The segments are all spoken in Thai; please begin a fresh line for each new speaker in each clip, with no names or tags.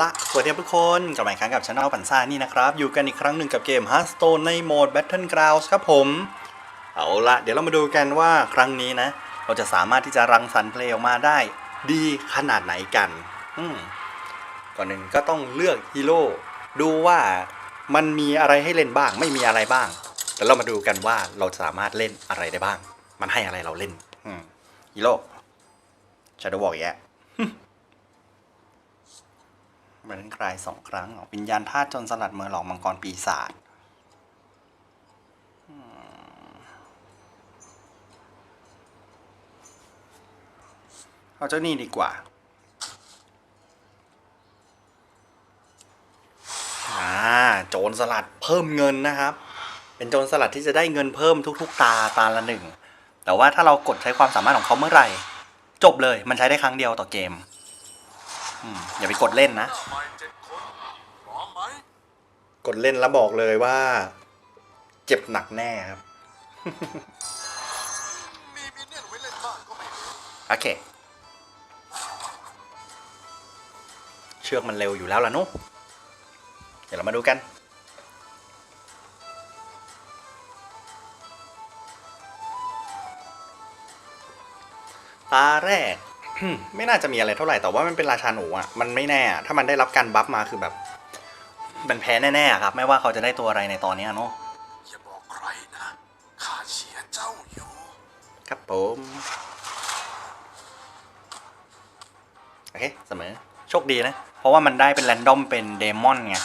ละสวัสดีครับทุกคนกลับมาอีกครั้งกับช anel ปันซ่านี่นะครับ อยู่กันอีกครั้งหนึ่งกับเกม Hearthstone ในโหมด Battlegrounds ครับผม เอาละเดี๋ยวเรามาดูกันว่าครั้งนี้นะ เราจะสามารถที่จะรังสรรค์เพลงออกมาได้ดีขนาดไหนกันอืมก่อนหนึ่งก็ต้องเลือกฮีโร่ดูว่ามันมีอะไรให้เล่นบ้าง ไม่มีอะไรบ้าง แล้วเรามาดูกันว่าเราสามารถเล่นอะไรได้บ้าง มันให้อะไรเราเล่นฮีโร่ชาโดบอกแย่ บันคลายสองครั้งวิญญาณธาตุจนสลัดเมือหลอกมังกรปีศาจเอาเจ้านี่ดีกว่าอ่าโจรสลัดเพิ่มเงินนะครับ เป็นโจรสลัดที่จะได้เงินเพิ่มทุก ๆ ตาตาละหนึ่ง แต่ว่าถ้าเรากดใช้ความสามารถของเขาเมื่อไหร่ จบเลยมันใช้ได้ครั้งเดียวต่อเกม อืมอย่าไปกดเล่นนะ
หน้าใหม่เจ็ดคนพร้อมไหม
กดเล่นแล้วบอกเลยว่า เจ็บหนักแน่ครับ
มีมินเนี่ยนไว้เล่นบ้างก็ไม่รู้
โอเค เชือกมันเร็วอยู่แล้วล่ะนุเดี๋ยวเรามาดูกันตาแรก ไม่น่าจะมีอะไรเท่าไหร่แต่ว่ามันเป็นราชาหนูอะมันไม่แน่อะถ้ามันได้รับการบัฟมาคือแบบ มันแพ้แน่ๆอะครับ ไม่ว่าเขาจะได้ตัวอะไรในตอนเนี้ยเนาะ
อย่าบอกใครนะข้าเชียร์เจ้าอยู่
ครับผมโอเคเสมอโชคดีนะ เพราะว่ามันได้เป็นแรนดอมเป็นเดมอนไง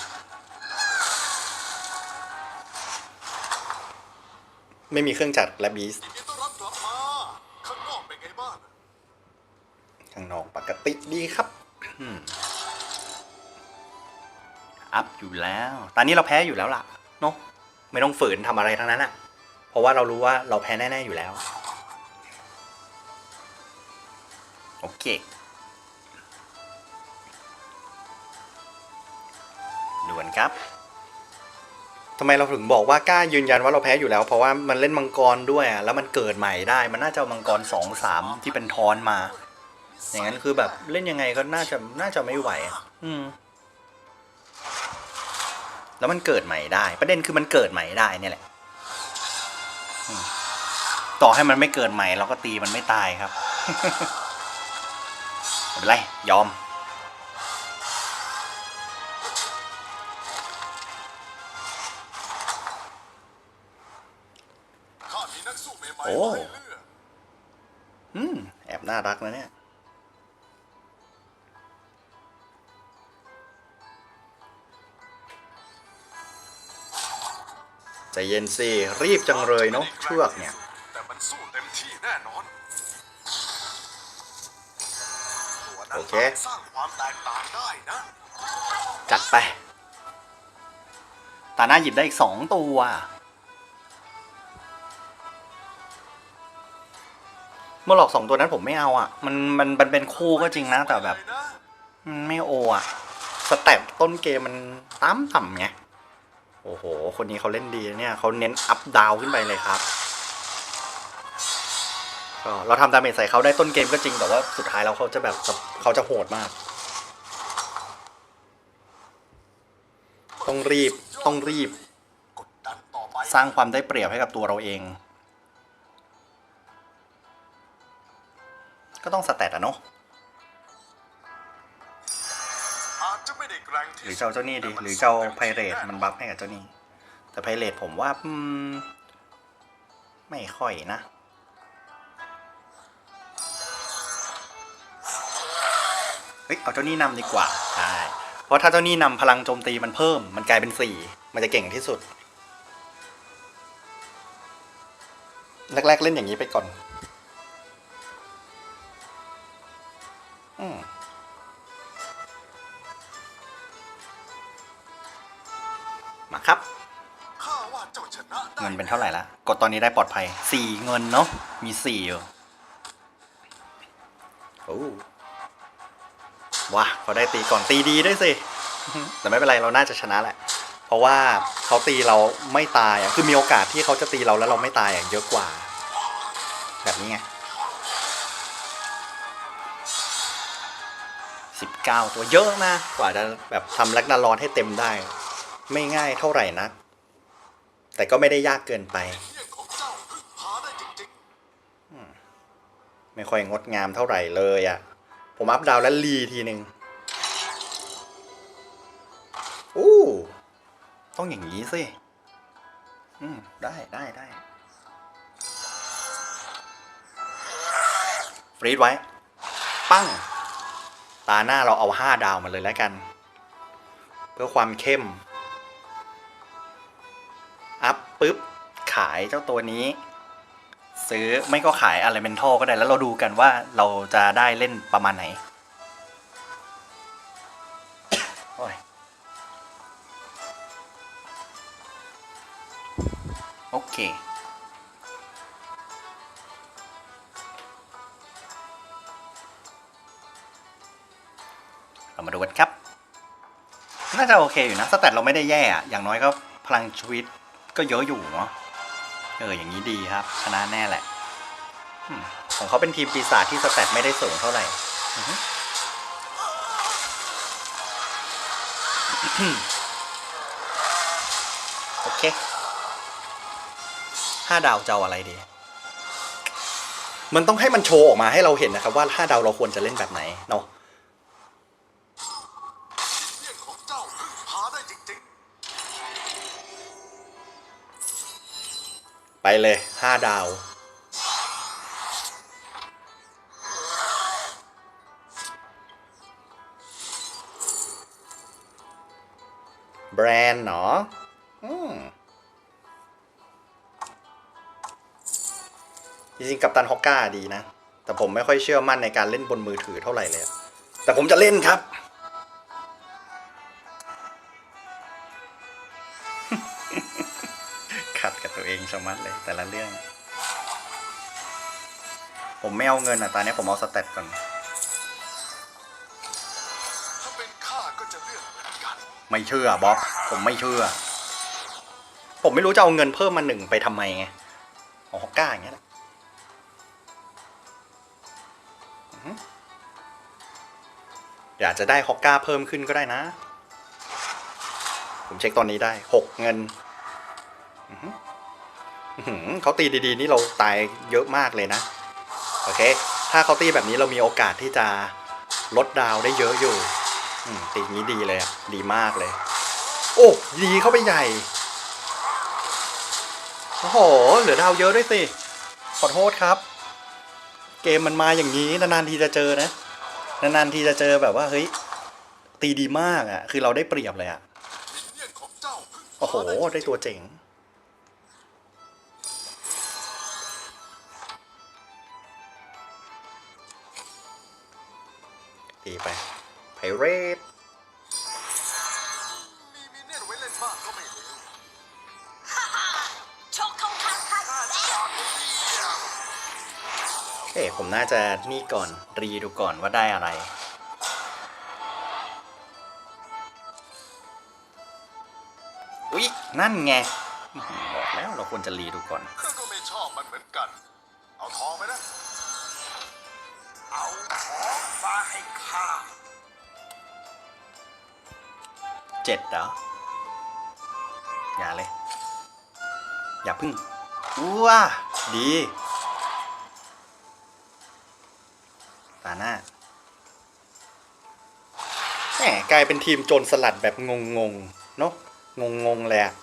ไม่มีเครื่องจัดและบีส
ยินดีต้อนรับกลับมา ข้างนอกเป็นไงบ้าง
ข้างนอกปกติ ดีครับอัพอยู่แล้ว ตอนนี้เราแพ้อยู่แล้วล่ะ เนาะไม่ต้องฝืนทำอะไรทั้งนั้นอะเพราะว่าเรารู้ว่าเราแพ้แน่ ๆ อยู่แล้ว โอเค ด่วนครับทำไมเราถึงบอกว่ากล้ายืนยันว่าเราแพ้อยู่แล้ว เพราะว่ามันเล่นมังกรด้วยอะแล้วมันเกิดใหม่ได้ มันน่าจะมังกรสองสามที่เป็นทอนมา อย่างนั้นคือแบบเล่นยังไงก็น่าจะน่าจะไม่ไหวอะอืม แล้วมันเกิดใหม่ได้ ประเด็นคือมันเกิดใหม่ได้เนี่ยแหละอืมต่อให้มันไม่เกิดใหม่เราก็ตีมันไม่ตายครับไม่เป็นไรยอม
ข้ามีนักสู้ใหม่
โอ้
ๆมาให้เลือก
อืม แอบน่ารักนะเนี่ย ใจเย็นสิรีบจังเลยเนาะเชือกเนี่ย
แต่มันสู้เต็มที่แน่นอนตัวนั้น
โอเค
สร้างความแตกต่างได้นะ
จัดไป ตาหน้าหยิบได้อีกสองตัว เมื่อหลอกสองตัวนั้นผมไม่เอาอะ มันมันมันเป็นคู่ก็จริงนะแต่แบบ
เลยนะ
มันไม่โออะสเต็ปต้นเกมมันต่ำต่ำไง โอ้โห คนนี้เขาเล่นดีเนี่ยเขาเน้นอัพดาวขึ้นไปเลยครับก็เราทำดาเมจใส่เขาได้ต้นเกมก็จริงแต่ว่าสุดท้ายแล้วเขาจะแบบเขาจะโหดมาก ต้องรีบต้องรีบ สร้างความได้เปรียบให้กับตัวเราเอง ก็ต้องสแตทอะเนาะ หรือเจ้าเจ้านี่ดีหรือเจ้าไพเรตมันบัฟให้กับเจ้านี่แต่ไพเรตผมว่าอืมไม่ค่อยนะเฮ้ยเอาเจ้านี่นำดีกว่าใช่เพราะถ้าเจ้านี่นำพลังโจมตีมันเพิ่ม มันกลายเป็นสี่มันจะเก่งที่สุดแรกๆเล่นอย่างนี้ไปก่อน ท่าไหร่ละกดตอนนี้ได้ปลอดภัยสี่เงินเนาะมีสี่อยู่โอ้ว้าเขาได้ตีก่อนตีดีด้วยสิแต่ไม่เป็นไรเราน่าจะชนะแหละ เพราะว่าเขาตีเราไม่ตายอะคือมีโอกาสที่เขาจะตีเราแล้วเราไม่ตายอะเยอะกว่า แบบนี้ไงสิบเก้าตัวเยอะนะกว่าจะแบบทำแลกนาลอนให้เต็มได้ ไม่ง่ายเท่าไหร่นะ แต่ก็ไม่ได้ยากเกินไป
ไม่
ค่อยงดงามเท่าไหร่เลยอะ่ะ ผมอัพดาวแล้วรีทีหนึ่งอู้ต้องอย่างนี้สิ อืม ได้ได้ได้ฟรีดไว้ ปั้ง ตาหน้าเราเอาห้าดาวมาเลยแล้วกัน เพื่อความเข้ม ปุ๊บขายเจ้าตัวนี้ ซื้อไม่ก็ขายอะไรเมนทัลก็ได้ แล้วเราดูกันว่าเราจะได้เล่นประมาณไหนโอ้ยโอเคเรามาดูกันครับ น่าจะโอเคอยู่นะ สแตทเราไม่ได้แย่อะอย่างน้อยก็พลังชีวิต ก็เยอะอยู่เนาะเอออย่างนี้ดีครับชนะแน่แหละของเขาเป็นทีมปีศาจที่สแตทไม่ได้สูงเท่าไหร่โอเคห้าดาวจะอาอะไรดี มันต้องให้มันโชว์ออกมาให้เราเห็นนะครับว่าห้าดาวเราควรจะเล่นแบบไหนเนาะ
เล
ยห้าดาว แบรนด์เนาะจริงๆ กับตันฮอกก้าดีนะ แต่ผมไม่ค่อยเชื่อมั่นในการเล่นบนมือถือเท่าไหร่เลย แต่ผมจะเล่นครับ ชะมัดเลย แต่ละเรื่อง ผมไม่เอาเงินอะตอนนี้ผมเอาสเตตก่อน
ๆถ้าเป็นข้าก็จะเลือกเหมือนกัน
ไม่เชื่อบ๊อบผมไม่เชื่อ ผมไม่รู้จะเอาเงินเพิ่มมาหนึ่งไปทำไมไงเอาฮอกก้าอย่างเงี้ยแหละอือหืออยากจะได้ฮอกก้าเพิ่มขึ้นก็ได้นะ ผมเช็คตอนนี้ได้หกเงิน อื้อหืออื้อหือ เขาตีดีๆ นี่เราตายเยอะมากเลยนะ โอเค ถ้าเขาตีแบบนี้เรามีโอกาสที่จะลดดาวได้เยอะอยู่ตีนี้ดีเลยอะดีมากเลย โอ้ดีเข้าไปใหญ่โอ้โหเหลือดาวเยอะด้วยสิขอโทษครับ เกมมันมาอย่างนี้นานๆทีจะเจอนะนานๆทีจะเจอแบบว่าเฮ้ยตีดีมากอะ คือเราได้เปรียบเลยอะ
เรื่องของเจ้าพึ่งพา
โอ้โห
ได้
ตัวเจ๋งีไปไพเรต
มีมีเนียนไว้เล่นบ้างก็ไม่เอ
งข้
ผมน่าจะนี่ก่อน รีดูก่อนว่าได้อะไร อุ๊ย นั่นไงบอกแล้วเราควรจะรีดูก่อน
เจ็
ดเหรอ อย่าเลย อย่าพึ่งว้าดีตาหน้าแหมกลายเป็นทีมโจรสลัดแบบงงงๆเนาะงงงๆเลยอะ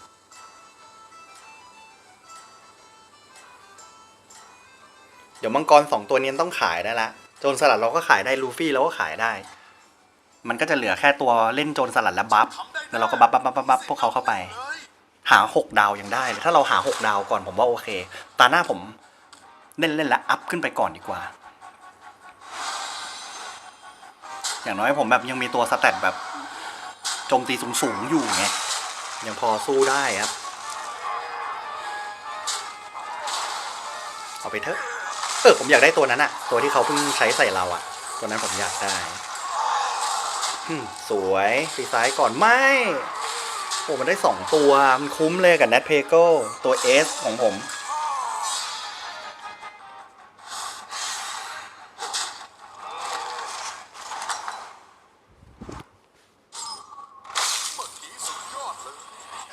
เดี๋ยวมังกรสองตัวนี้ต้องขายได้ละ โจรสลัดเราก็ขายได้ลูฟี่เราก็ขายได้ มันก็จะเหลือแค่ตัวเล่นโจรสลัดและบัฟแล้วเราก็บัฟบัฟบัฟบัฟบัฟพวกเขาเข้าไป หาหกดาวยังได้เลยถ้าเราหาหกดาวก่อนผมว่าโอเค ตาหน้าผมเล่นเล่นแล้วอัพขึ้นไปก่อนดีกว่า อย่างน้อยผมแบบยังมีตัวสแตทแบบโจมตีสูงๆอยู่ไงยังพอสู้ได้ครับเอาไปเถอะเออผมอยากได้ตัวนั้นอะตัวที่เขาเพิ่งใช้ใส่เราอะตัวนั้นผมอยากได้ สวยสีซ้ายก่อนไม่โอ้มันได้สองตัว มันคุ้มเลยกับแนทเพโกตัวเอสของผม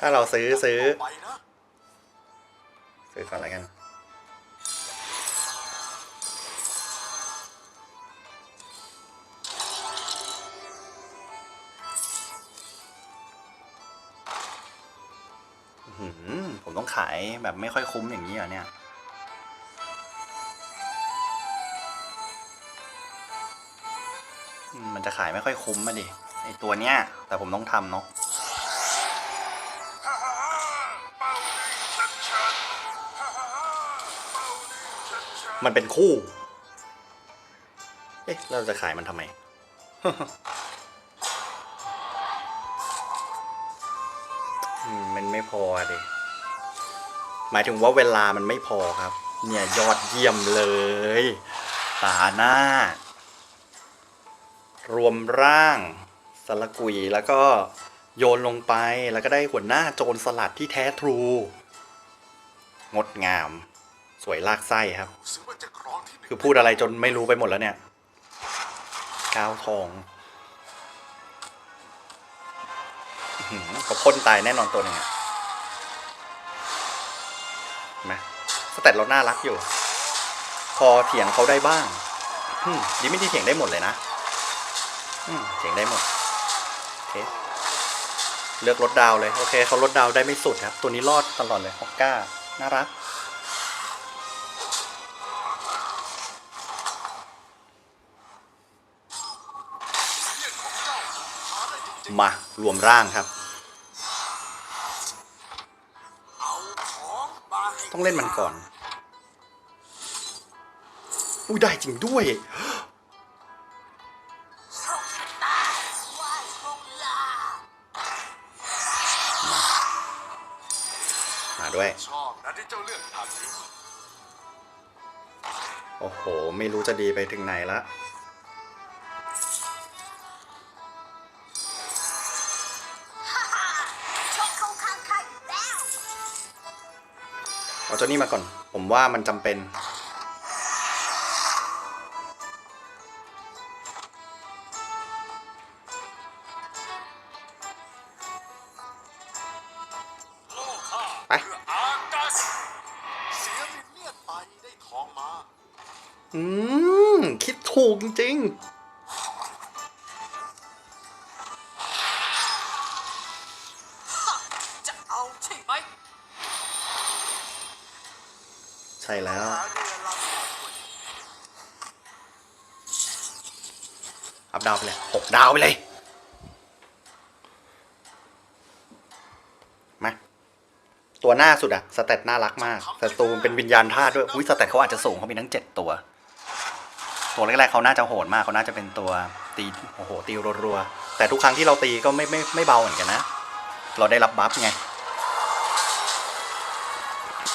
ถ้าเราซื้อซื้อ ซื้อก่อนละกันายแบบไม่ค่อยคุ้มอย่างนี้เหรอเนี่ย มันจะขายไม่ค่อยคุ้มมาดิไอตัวเนี้ย แต่ผมต้องทำเนาะมันเป็นคู่ เอ๊ะ เราจะขายมันทำไมมมันไม่พอดิ หมายถึงว่าเวลามันไม่พอครับ เนี่ยยอดเยี่ยมเลยตาหน้า รวมร่างสลกุยแล้วก็โยนลงไปแล้วก็ได้หัวหน้าโจรสลัดที่แท้ทรู งดงาม สวยลากไส้ครับ
คือ
พูดอะไรจนไม่รู้ไปหมดแล้วเนี่ย ก้าวทองคือหือเขาพ่นตายแน่นอนตัวนึงอะ นไหมสเตตเราน่ารักอยู่ พอเถียงเขาได้บ้างดิไม่ได้เถียงได้หมดเลยนะเถียงได้หมดโอเคเลือกลดดาวเลยโอเคเขาลดดาวได้ไม่สุดครับ ตัวนี้รอดตลอดเลยฮอกก้าน่ารักมารวมร่างครับ ต้องเล่นมันก่อน อุ้ยได้จริงด้วย
โชคชะตาว่าชงลา
มาด้วย
ชอบนะที่เจ้าเลือกทางนี้
โอ้โห ไม่รู้จะดีไปถึงไหนละ
เอา
เจ้านี่มาก่อน ผมว่ามันจำเป็น
โลค่า
ไป
เพื่ออากัสเสียรินเลียนไปได้ทองมา
อืม คิดถูกจริง
จา
วไปเลย มา ตัวหน้าสุดอะสเตตน่ารักมากแต่ตูมเป็นวิญญาณธาตุด้วย อุ้ยสเตตเขาอาจจะสูงเขามีทั้งเจ็ดตัว ตัวแรกๆเขาน่าจะโหดมากเขาน่าจะเป็นตัวตี โอ้โห ตีรัวๆ แต่ทุกครั้งที่เราตีก็ไม่ไม่ไม่เบาเหมือนกันนะ เราได้รับบัฟไง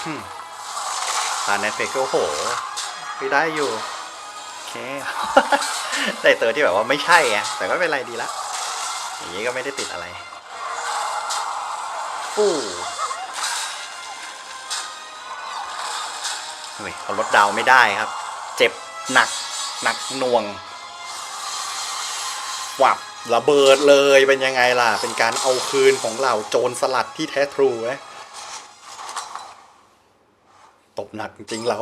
อืมตาแนทเฟกก็โอ้โหไม่ได้อยู่ โอเค ได้เตอที่แบบว่าไม่ใช่ไงแต่ก็ไม่เป็นไรดีละ อย่างนี้ก็ไม่ได้ติดอะไรฟู้เฮ้ยเขาลดดาวไม่ได้ครับ เจ็บหนักหนักหน่วงวับระเบิดเลยเป็นยังไงล่ะ เป็นการเอาคืนของเหล่าโจรสลัดที่แท้ทรูนะตบหนักจริงเรา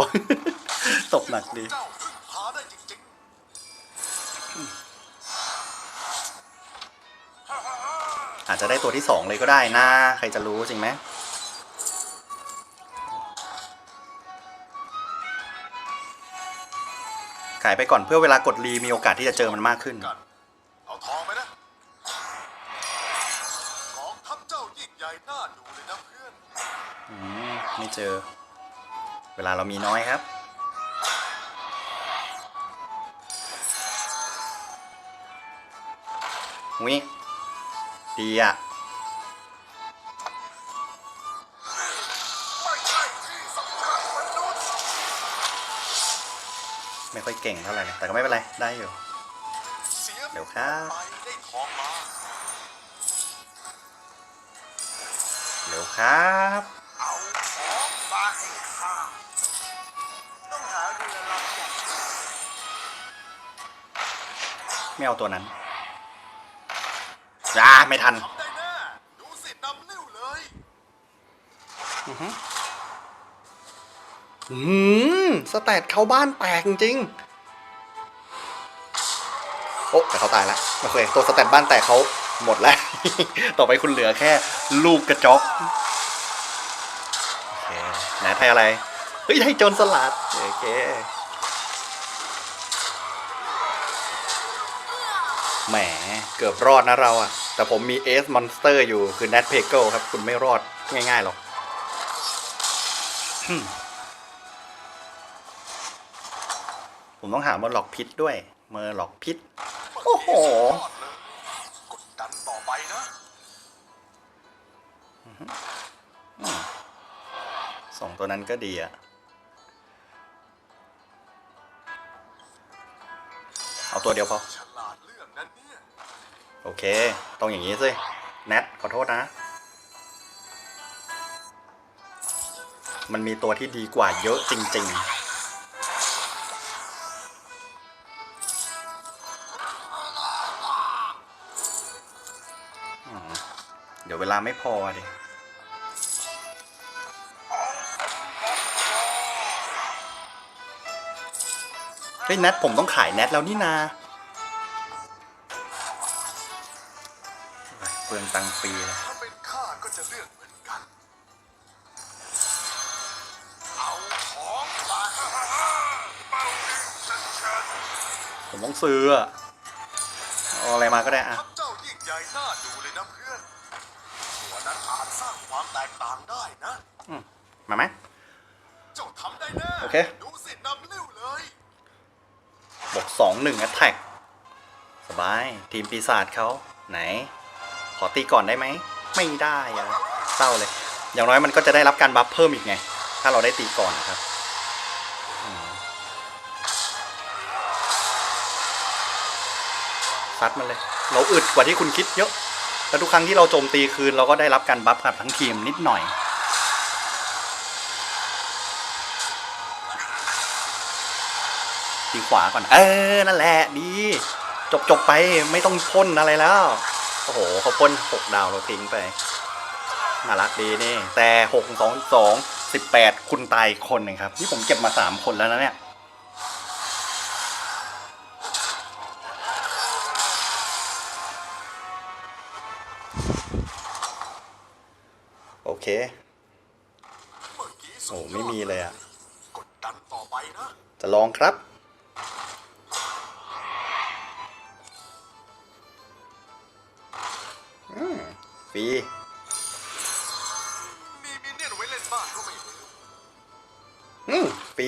ตบหนักดี อาจจะได้ตัวที่สองเลยก็ได้นะใครจะรู้จริงไหมขายไปก่อนเพื่อเวลากดรีมีโอกาสที่จะเจอมันมากขึ้น
กันเอาทองไปนะของทัพเจ้ายิ่งใหญ่น่าดูเลยนะเพื่อน
อืมไม่เจอ เวลาเรามีน้อยครับ วิ ดีอะ
ไม่ค่
อยเก่งเท่าไหร่แต่ก็ไม่เป็นไร ได้อยู่
เดี๋
ยวครับ
ไปได้ทองมา
เร็วครับ
เอาของมาให้ข้าต้องหาเรือลำใหญ่
ไม่เอาตัวนั้น จ้าไม่ทัน
ทำได้แน่ดูสินำลิ้วเลย
อือหืออืมสแตทเขาบ้านแตกจริงๆโอ้แต่เขาตายแล้วโอเคตัวสแตทบ้านแตกเขาหมดแล้ว ต่อไปคุณเหลือแค่ ลูกกระจอกโอเคไหนไทยอะไร เฮ้ยไทยโจรสลัด โอเค แหม เกือบรอดนะเราอะ แต่ผมมีเอสมอนสเตอร์อยู่คือ n น t เพเกิลครับ คุณไม่รอดง่ายๆหรอกฮึ่มผมต้องหาเมอร์หลอกพิษด้วย เมอร์หลอกพิษ โอ้โห
กดดันต่อไปนะ
สองตัวนั้นก็ดีอะเอาตัวเดียวพอ โอเค ต้องอย่างนี้สิแนทขอโทษนะ มันมีตัวที่ดีกว่าเยอะจริง ๆเดี๋ยวเวลาไม่พอดิ เฮ้ยแนทผมต้องขายแนทแล้วนี่นา ปลืองตังค์ฟรีเลย
ถ้าเป็นข้าก็จะเลือกเหมือนกัน เอาของมาเป้าหนึ่งฉันฉัน
ผมต้องซื้ออะเอาอะไรมาก็ได้อะ
ทัพเจ้ายิ่งใหญ่น่าดูเลยนะเพื่อนตัวนั้นอาจสร้างความแตกต่างได้นะ
มาไหม
เจ้าทำได้แน่
โอเค
ดูสินำลิ้วเลย
บวกสองหนึ่งแอตแทกสบาย ทีมปีศาจเขาไหนข อตีก่อนได้ไหม ไม่ได้อะเศร้าเลย อย่างน้อยมันก็จะได้รับการบัฟเพิ่มอีกไง ถ้าเราได้ตีก่อนนะครับซัดมันเลย เราอึดกว่าที่คุณคิดเยอะ แล้วทุกครั้งที่เราโจมตีคืนเราก็ได้รับการบัฟกับทั้งทีมนิดหน่อยตีขวาก่อน เออ นั่นแหละ ดี จบจบไปไม่ต้องพ่นอะไรแล้ว โอ้โหเขาพ่นหกดาวเราทิ้งไป น่ารักดีนี่ แต่หกสองสองสิบแปดคุณตายคนหนึ่งครับ นี่ผมเก็บมาสามคนแล้วนะเนี่ยโอเคโอ้ไม่มีเลยอะ่ะจะลองครับ อืมฟรี
มีมินเนี่ยนไว้เล่นบ้านก็ไม่รู้
อืมฟรี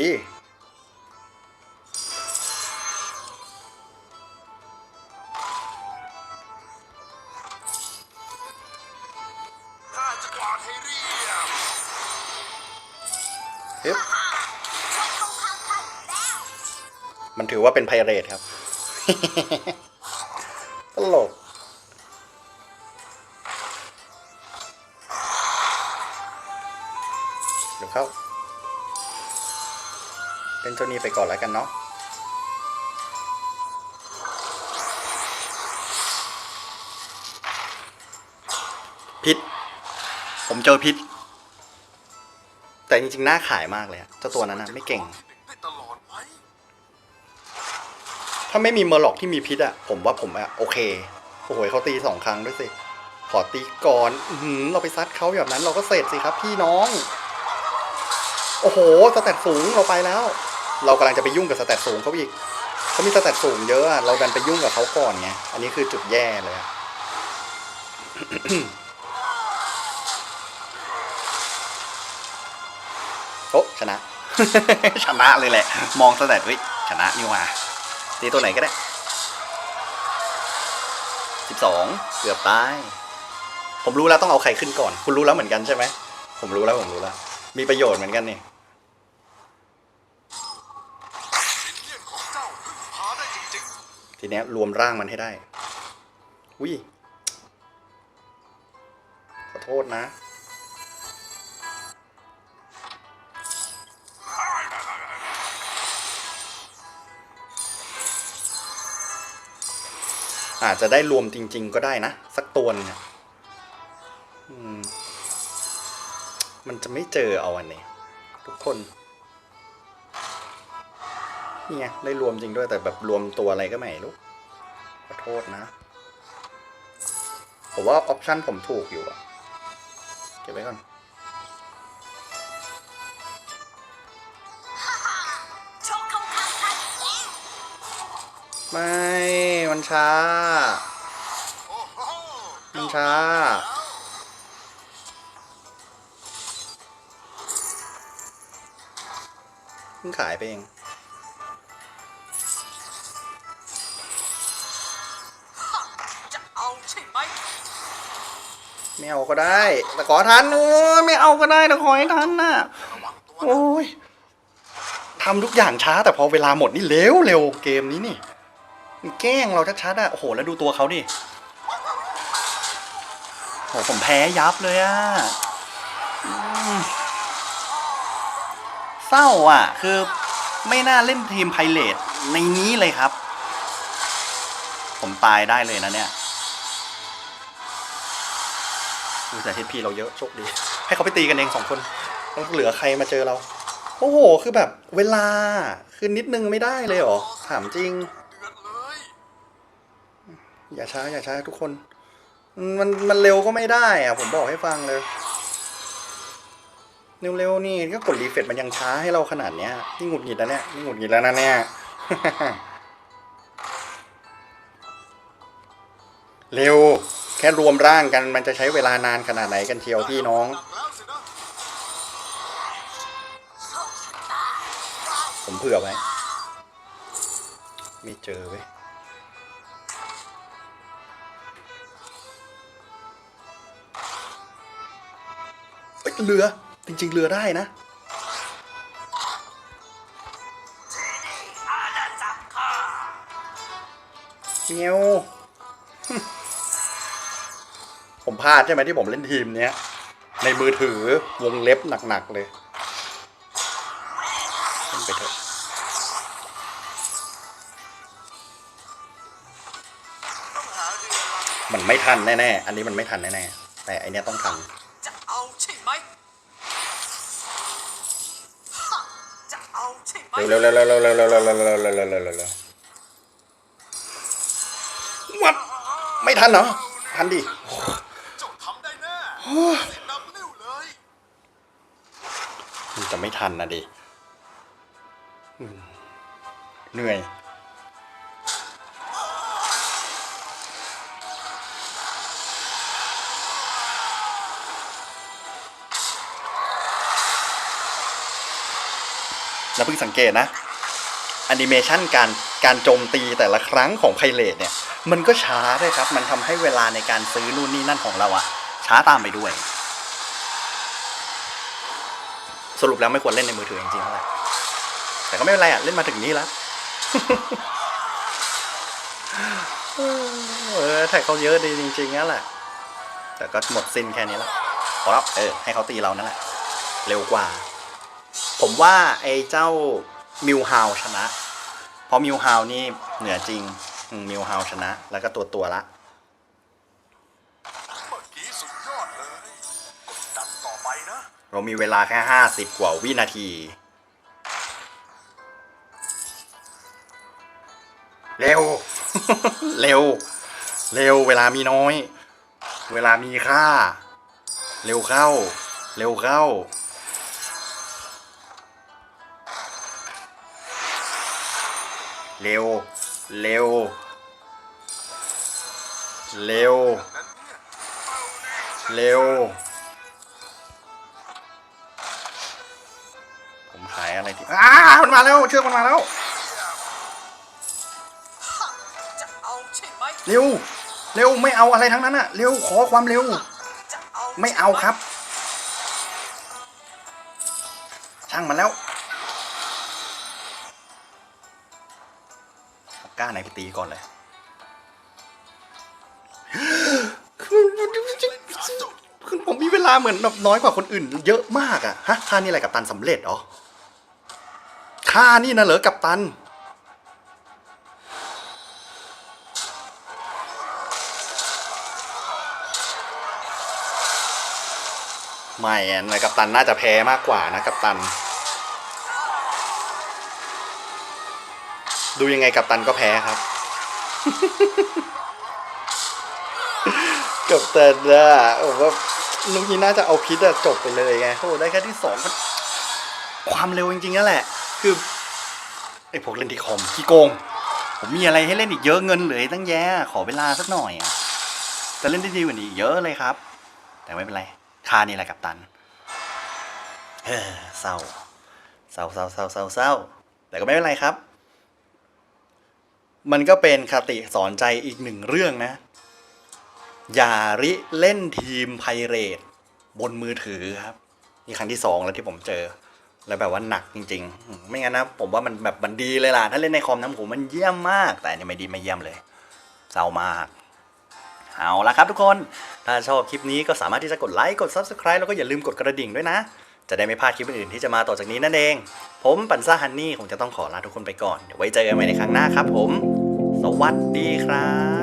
ข้าจะกวาดให้เรียบ
ฮึบ
ฉันคงทำทันแล้ว
มันถือว่าเป็นไพเรตครับ ตลก นี้ไปก่อนแล้วกันเนาะพิษ ผมเจอพิษ แต่จริงๆน่าขายมากเลยอะเจ้าตัวนั้นนะไม่เก่ง ถ้าไม่มีเมอร์ล็อกที่มีพิษอะผมว่าผมอะโอเค โอ้โหเขาตีสองครั้งด้วยสิ ขอตีก่อนอือหือเราไปซัดเขาแบบนั้นเราก็เสร็จสิครับพี่น้อง โอ้โห สแตทสูงเราไปแล้ว เรากำลังจะไปยุ่งกับสแตทสูงเขาอีกเขามีสแตทสูงเยอะเราดันไปยุ่งกับเขาก่อนไงอันนี้คือจุดแย่เลยโอ้ชนะ ชนะเลยแหละ มองสแตทเฮ้ยชนะนี่ว่าตีตัวไหนก็ได้สิบสองเกือบตายผมรู้แล้วต้องเอาใครขึ้นก่อน คุณรู้แล้วเหมือนกันใช่ไหมผมรู้แล้วผมรู้แล้ว มีประโยชน์เหมือนกันนี่ ทีเนี้ยรวมร่างมันให้ได้ อุ้ย ขอโทษนะ อาจจะได้รวมจริง ๆ ก็ได้นะ สักตัวนึงอะอืมมันจะไม่เจอเอาอันนี้ ทุกคน นี่ไงได้รวมจริงด้วยแต่แบบรวมตัวอะไรก็ไม่รู้ ขอโทษนะ ผมว่าออปชันผมถูกอยู่อะเก็บไว้ก่อนไม่ มันช้า มันช้า เพิ่งขายไปเอง
ไม่
เอาก็ได้ แต่ขอทันโอ้ยไม่เอาก็ได้แต่ขอให้ทันน่ะ
ระวังตัว
โอ้ยทำทุกอย่างช้าแต่พอเวลาหมดนี่เร็วเร็วเกมนี้นี่มันแกล้งเราชัดๆอะโอ้โหแล้วดูตัวเขาดิโหผมแพ้ยับเลยอะอืมเศร้าอะ คือไม่น่าเล่นทีมไพเรตในนี้เลยครับ ผมตายได้เลยนะเนี่ย แต่ทีพีเราเยอะโชคดี ให้เขาไปตีกันเองสองคนแล้วเหลือใครมาเจอเรา โอ้โห คือแบบเวลา คือนิดนึงไม่ได้เลยเหรอ ถามจริง
อย่า
ช้า อย่าช้าทุกคน มันมันเร็วก็ไม่ได้อะผมบอกให้ฟังเลย เร็วๆนี่ก็กดรีเฟรชมันยังช้าให้เราขนาดเนี้ยนี่หงุดหงิดแล้วเนี่ยนี่หงุดหงิดแล้วนะเนี่ยเร็ว ค่รวมร่างกันมันจะใช้เวลานานขนาดไหนกันเชียวพี่น้อง ผมเผื่อไว้ ไม่เจอเว้ยเอ้ยเรือ จริง ๆ เรือได้นะเงี้ยว ผมพลาดใช่ไหมที่ผมเล่นทีมเนี้ย ในมือถือวงเล็บหนัก ๆ เลยเล่นไปเถอะ
ต้องหาเรือลำ
มันไม่ทันแน่ๆ อันนี้มันไม่ทันแน่ๆ แต่อันเนี้ยต้องทัน
จะเอาใช่ไหมฮะจะเอาใช่ไหม
เร็วเร็วเร็วเร็วเร็วเร็วเร็วเร็วเร็วเร็วเร็วเร็วเร็วเร็วเร็ววัดไม่ทันเหรอ ทันดิ
เจ้าทำได้ แน่สินำนิ้วเลย
มันจะไม่ทันนะดิอืมเหนื่อย แล้วเพิ่งสังเกตนะแอนิเมชันการการโจมตีแต่ละครั้งของไพเรตเนี่ย มันก็ช้าด้วยครับ มันทำให้เวลาในการซื้อนู่นนี่นั่นของเราอะ ช้าตามไปด้วย สรุปแล้วไม่ควรเล่นในมือถือจริงๆแล้วแหละแต่ก็ไม่เป็นไรอะเล่นมาถึงนี้แล้วเออแท็กเขาเยอะดีจริงๆนั่นแหละ แต่ก็หมดสิ้นแค่นี้แล้วพอแล้วเออ ให้เขาตีเรานั่นแหละ เร็วกว่า ผมว่าไอ้เจ้ามิวฮาวชนะ เพราะมิวฮาวนี่เหนือจริงมิวฮาวชนะ แล้วก็ตัวตัวๆละ
เรา
มีเวลาแค่ห้าสิบกว่าวินาที เร็ว เร็ว เร็ว เวลามีน้อย เวลามีค่า เร็วเข้า เร็วเข้า เร็ว เร็ว เร็ว
เนี่ย
เร็ว อะไรที่อ้ามันมาแล้วเชือกมันมาแล้ว
จะเอาใช่ไหม
เร็วเร็วไม่เอาอะไรทั้งนั้นอะเร็วขอความเร็ว
จะเอา
ไม่เอาครับช่างมันแล้วเอากล้าไหนไปตีก่อนเลยคือผมมีเวลาเหมือนแบบน้อยกว่าคนอื่น เยอะมากอะฮะค่านี่อะไรกับตันสำเร็จเหรอ ค่านี่นะเหรอกับตัน ไม่อะนะกัปตันน่าจะแพ้มากกว่านะกัปตัน ดูยังไงกัปตันก็แพ้ครับ กัปตันอะผมว่าลูกนี้น่าจะเอาพิษอะจบไปเลยไงโอ้ได้แค่ที่สองความเร็วจริงๆนั่นแหละ คือไอ้พวกเล่นที่คอมขี้โกง ผมมีอะไรให้เล่นอีกเยอะเงินเหลือตั้งแย่ขอเวลาสักหน่อยอะจะเล่นได้ดีกว่านี้เยอะเลยครับ แต่ไม่เป็นไรค่านี่แหละกัปตันเฮ้อเศร้าเศร้าเศร้าเศร้าเศร้าเศร้าแต่ก็ไม่เป็นไรครับ มันก็เป็นคติสอนใจอีกหนึ่งเรื่องนะ อย่าริเล่นทีมไพเรตบนมือถือครับ นี่ครั้งที่สองแล้วที่ผมเจอ แล้วแบบว่าหนักจริง ๆ ไม่งั้นนะผมว่ามันแบบมันดีเลยล่ะ ถ้าเล่นในคอมนะผมมันเยี่ยมมาก แต่อันนี่ไม่ดีไม่เยี่ยมเลยเศร้ามาก เอาละครับทุกคน ถ้าชอบคลิปนี้ก็สามารถที่จะกดไลค์กด Subscribe แล้วก็อย่าลืมกดกระดิ่งด้วยนะ จะได้ไม่พลาดคลิปอื่นๆที่จะมาต่อจากนี้นั่นเอง ผมปันซ่าฮันนี่คงจะต้องขอลาทุกคนไปก่อนเดี๋ยวไว้เจอกันใหม่ในครั้งหน้าครับ ผม สวัสดีครับ